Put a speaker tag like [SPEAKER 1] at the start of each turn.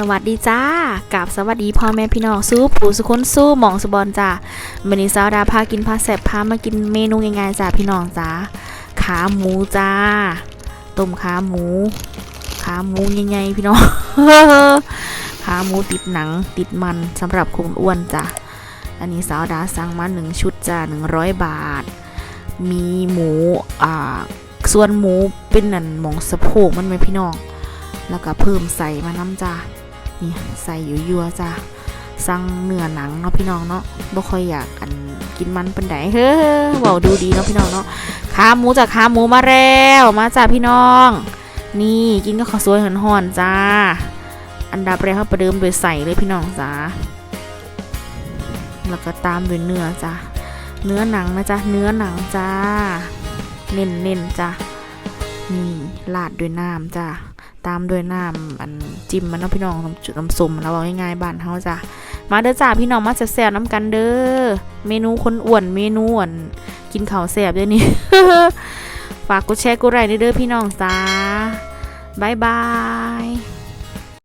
[SPEAKER 1] สวัสดีจ้ากับสวัสดีพ่อแม่พี่น้องสู้ผู้สุคนสู้หมองสุบอลจ้าวันนี้สาวดาพากินพาแสบพามากินเมนูง่ายๆจ้าพี่น้องจ้าขาหมูจ้าต้มขาหมู ขาหมูใหญ่ๆพี่น้องขาหมูติดหนังติดมันสำหรับคนอ้วนจ้าอันนี้สาวดาสั่งมาหนึ่งชุดจ้าหนึ่งร้อยบาท มีหมูอ่าส่วนหมูเป็นนั่นหมองสะโพกมันไหมพี่น้องแล้วก็เพิ่มใส่มาน้ำจ้า นี่ใส่อยู่ยัวจ้ะสั่งเนื้อหนังเนาะพี่น้องเนาะบ่ค่อยอยากอันกินมันเป็นไดเฮ้อเว้าดูดีเนาะพี่น้องเนาะขาหมูจากขาหมูมาแล้วมาจ้าพี่น้อง นี่กินกับข้าวสวยห่อนๆจ้า อันดับแรกเขาประเดิมโดยใส่เลยพี่น้องจ้าแล้วก็ตามด้วยเนื้อจ้าเนื้อหนังนะจ้าเนื้อหนังจ้า เน้นๆจ้านี่ราดด้วยน้ำจ้า ตามด้วยน้ำอันจิ้มมันเนาะพี่น้องจุดน้ำส้มแล้วเอาง่ายๆบ้านเฮาจ้ะมาเด้อจ้าพี่น้องมาแซ่บๆน้ำกันเด้อเมนูคนอ้วนเมนูอ้วนกินข้าวแซ่บเด้อนี่ฝากกดแชร์กดไลค์เด้อพี่น้องจ้าบายบาย